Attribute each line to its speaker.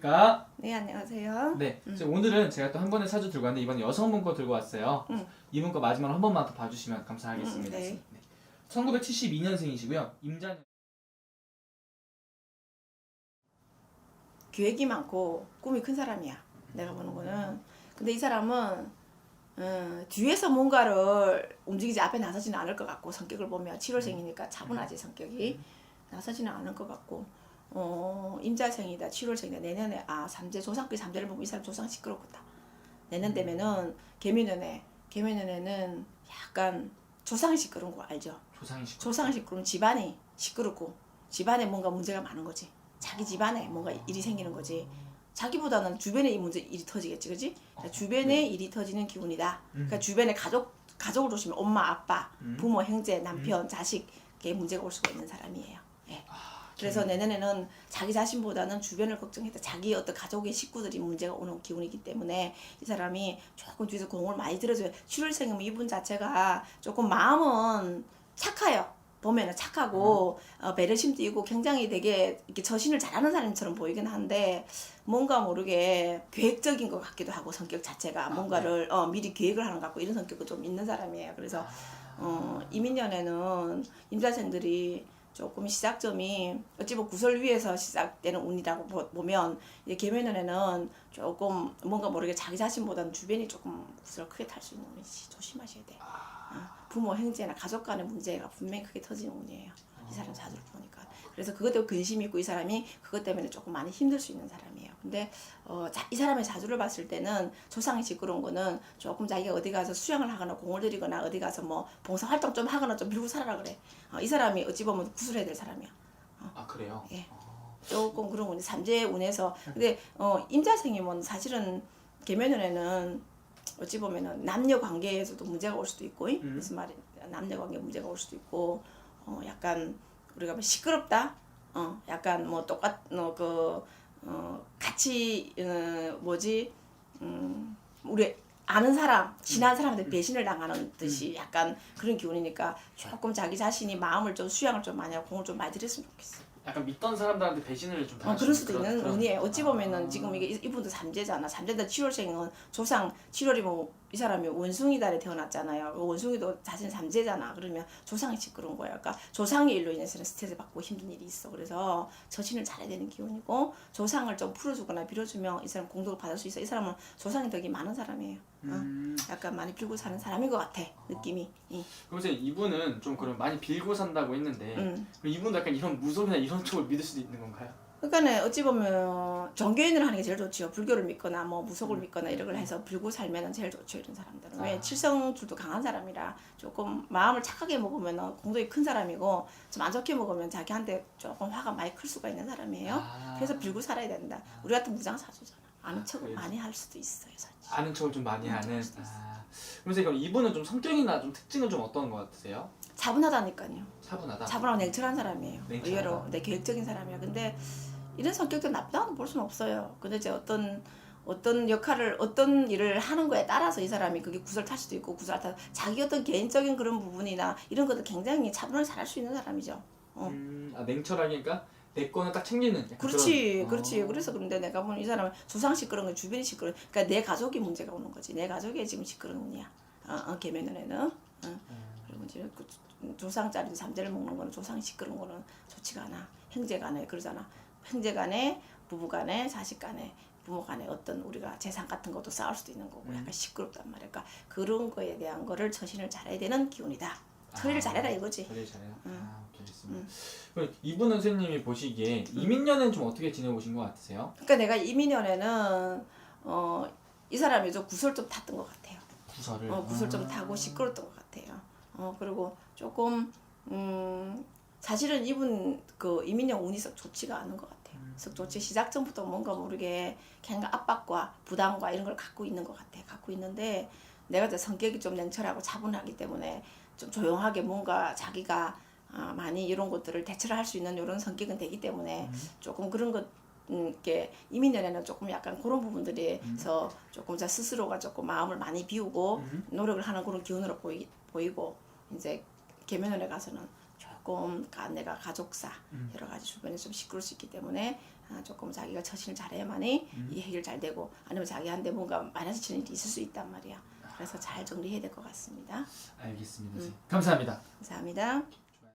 Speaker 1: 네 안녕하세요.
Speaker 2: 네,
Speaker 1: 음.
Speaker 2: 지금 오늘은 제가 또 한 번의 사주 들고 왔는데 이번에 여성분 거 들고 왔어요.
Speaker 1: 음.
Speaker 2: 이분 거 마지막으로 한 번만 더 봐주시면 감사하겠습니다.
Speaker 1: 음, 네.
Speaker 2: 1972년생이시고요. 임자년
Speaker 1: 계획이 많고 꿈이 큰 사람이야. 내가 보는 거는. 근데 이 사람은 어, 뒤에서 뭔가를 움직이지 앞에 나서지는 않을 것 같고 성격을 보면 7월생이니까 차분하지 성격이 나서지는 않을 것 같고 어, 임자생이다 7월생이다 내년에 아 삼재 조상끼리 삼재를 보면 이 사람 조상 시끄럽겠다. 내년 되면은 개미년에 개미년에는 약간 조상이 시끄러운 거 알죠?
Speaker 2: 조상이시고
Speaker 1: 조상이 시끄러면 집안이 시끄럽고 집안에 뭔가 문제가 많은 거지. 자기 집안에 뭔가 일이 생기는 거지. 자기보다는 주변에 이 문제 일이 터지겠지, 그지? 그러니까 주변에 일이 터지는 기운이다. 그러니까 주변에 가족 가족을 조심해. 엄마, 아빠,
Speaker 2: 음.
Speaker 1: 부모, 형제, 남편, 자식에 문제가 올 수가 있는 사람이에요. 예.
Speaker 2: 아,
Speaker 1: 그래서 내년에는 자기 자신보다는 주변을 걱정했다. 자기 어떤 가족의 식구들이 문제가 오는 기운이기 때문에 이 사람이 조금 뒤에서 공을 많이 들어줘요. 7월생이면 이분 자체가 조금 마음은 착해요. 보면은 착하고 어, 배려심도 있고 굉장히 되게 이렇게 처신을 잘하는 사람처럼 보이긴 한데 뭔가 모르게 계획적인 것 같기도 하고 성격 자체가 뭔가를 어, 미리 계획을 하는 것 같고 이런 성격도 좀 있는 사람이에요. 그래서 어, 이민년에는 임자생들이 조금 시작점이 어찌 보면 구설 위에서 시작되는 운이라고 보- 보면 이제 계면년에는 조금 뭔가 모르게 자기 자신보다는 주변이 조금 구설을 크게 탈 수 있는 운이지 조심하셔야 돼. 어, 부모 형제나 가족 간의 문제가 분명히 크게 터지는 운이에요. 이 사람 자주를 보니까. 그래서 그것 때문에 근심이 있고 이 사람이 그것 때문에 조금 많이 힘들 수 있는 사람이에요. 근데 어, 자, 이 사람의 자주를 봤을 때는 조상이 시끄러운 거는 조금 자기가 어디 가서 수양을 하거나 공을 들이거나 어디 가서 뭐 봉사 활동 좀 하거나 좀 밀고 살아라 그래. 어, 이 사람이 어찌 보면 구슬해야 될 사람이야.
Speaker 2: 아 그래요?
Speaker 1: 예.
Speaker 2: 어,
Speaker 1: 조금 그런 운이 삼재 운에서 근데 어 임자생이면 사실은 계면연에는 어찌 보면은 남녀 관계에서도 문제가 올 수도 있고 이?
Speaker 2: 음.
Speaker 1: 무슨 말이 남녀 관계 문제가 올 수도 있고 어 약간 우리가 뭐 시끄럽다 어 약간 뭐 똑같 어그 어 같이 어 뭐지 음 우리 아는 사람 친한 사람한테 배신을 당하는 듯이 약간 그런 기운이니까 조금 자기 자신이 마음을 좀 수양을 좀 많이 하고 공을 좀 많이 들였으면 좋겠어.
Speaker 2: 약간 믿던 사람들한테 배신을 좀
Speaker 1: 어,
Speaker 2: 당하시는
Speaker 1: 그럴 수도
Speaker 2: 그런-
Speaker 1: 있는
Speaker 2: 그런-
Speaker 1: 운이에요. 어찌 보면은
Speaker 2: 아.
Speaker 1: 지금 이게 이- 이분도 삼재잖아. 삼재인데 7월생은 조상 7월이면 이 사람이 원숭이 달에 태어났잖아요. 그 원숭이도 자신 삼재잖아. 그러면 조상이 시끄러운 거야. 그러니까 조상의 일로 인해서는 스트레스 받고 힘든 일이 있어. 그래서 처신을 잘해야 되는 기운이고 조상을 좀 풀어주거나 빌어주면 이 사람 공덕을 받을 수 있어. 이 사람은 조상의 덕이 많은 사람이에요. 어.
Speaker 2: 음,
Speaker 1: 약간 많이 빌고 사는 사람인 것 같아. 느낌이. 이.
Speaker 2: 그래서 이분은 좀 그런 많이 빌고 산다고 했는데
Speaker 1: 음.
Speaker 2: 그럼 이분도 약간 이런 무속이나 이런 쪽을 믿을 수도 있는 건가요?
Speaker 1: 그러니까 어찌 보면 종교인을 하는 게 제일 좋지요. 불교를 믿거나 뭐 무속을 믿거나 이런 걸 해서 빌고 살면은 제일 좋죠. 이런 사람들은 왜
Speaker 2: 아.
Speaker 1: 칠성줄도 강한 사람이라 조금 마음을 착하게 먹으면 공덕이 큰 사람이고 좀 안 좋게 먹으면 자기한테 조금 화가 많이 클 수가 있는 사람이에요.
Speaker 2: 아.
Speaker 1: 그래서 빌고 살아야 된다. 우리 같은 무장 사주잖아. 아는
Speaker 2: 아,
Speaker 1: 척을? 많이 할 수도 있어요, 사실.
Speaker 2: 아는 척을 좀 많이
Speaker 1: 음,
Speaker 2: 하는. 아, 그래서 그럼 이분은 좀 성격이나 좀 특징은 좀 어떤 것 같으세요?
Speaker 1: 차분하다니까요.
Speaker 2: 차분하다.
Speaker 1: 차분하고 냉철한 사람이에요.
Speaker 2: 냉철하다.
Speaker 1: 의외로 내 계획적인 사람이야. 근데 이런 성격도 나쁘다고 볼 수는 없어요. 근데 이제 어떤 어떤 역할을 어떤 일을 하는 거에 따라서 이 사람이 그게 구설 탈 수도 있고 구설 탈 자기 어떤 개인적인 그런 부분이나 이런 것도 굉장히 차분하게 잘할 수 있는 사람이죠. 어.
Speaker 2: 음, 아, 냉철하게 그러니까 내 거는 딱 챙기는.
Speaker 1: 그렇지,
Speaker 2: 그런-
Speaker 1: 그렇지.
Speaker 2: 어.
Speaker 1: 그래서 그런데 내가 보는 이 사람은 조상 시끄러운 거 주변이 시끄러. 그러니까 내 가족이 문제가 오는 거지. 내 가족이 지금 시끄러운 운이야. 어, 어 개면연에는. 어.
Speaker 2: 음.
Speaker 1: 그리고 이제 그 조상 자리 삼재를 먹는 거는 조상이 시끄러운 거는 좋지가 않아. 형제간에 그러잖아. 형제간에 부부간에 자식간에 부모간에 어떤 우리가 재산 같은 것도 싸울 수도 있는 거고
Speaker 2: 음.
Speaker 1: 약간 시끄럽단 말이야. 그러니까 그런 거에 대한 거를 처신을 잘해야 되는 기운이다. 처리를
Speaker 2: 아.
Speaker 1: 잘해라 이거지.
Speaker 2: 처리 잘해요.
Speaker 1: 응.
Speaker 2: 아, 오케이, 알겠습니다.
Speaker 1: 응.
Speaker 2: 그럼 이분 선생님이 보시기에 이민년은 좀 어떻게 지내보신 것 같으세요?
Speaker 1: 그러니까 내가 이민년에는 어, 이 사람이 좀 구설 좀 탔던 것 같아요.
Speaker 2: 구설을.
Speaker 1: 어, 구슬 좀
Speaker 2: 아.
Speaker 1: 타고 시끄러웠던 것 같아요. 어, 그리고 조금, 음, 사실은 이분 그 이민영 운이 썩 좋지가 않은 것 같아요.
Speaker 2: 음.
Speaker 1: 썩 좋지. 시작 전부터 뭔가 모르게 그냥 압박과 부담과 이런 걸 갖고 있는 것 같아. 갖고 있는데 내가 이제 성격이 좀 냉철하고 차분하기 때문에 좀 조용하게 뭔가 자기가 아, 많이 이런 것들을 대처를 할 수 있는 이런 성격은 되기 때문에
Speaker 2: 음.
Speaker 1: 조금 그런 것 음, 이렇게 이민년에는 조금 약간 그런 부분들에서 조금 자 스스로가 조금 마음을 많이 비우고
Speaker 2: 음.
Speaker 1: 노력을 하는 그런 기운으로 보이, 보이고 이제 개면원에 가서는 조금 내가 가족사
Speaker 2: 음.
Speaker 1: 여러 가지 주변에 좀 시끄러울 수 있기 때문에 아, 조금 자기가 처신을 잘해야만이
Speaker 2: 음.
Speaker 1: 이 해결 잘 되고 아니면 자기한테 뭔가 치는 일이 있을 수 있단 말이야. 그래서 잘 정리해야 될 것 같습니다.
Speaker 2: 알겠습니다. 선생님. 감사합니다.
Speaker 1: 감사합니다.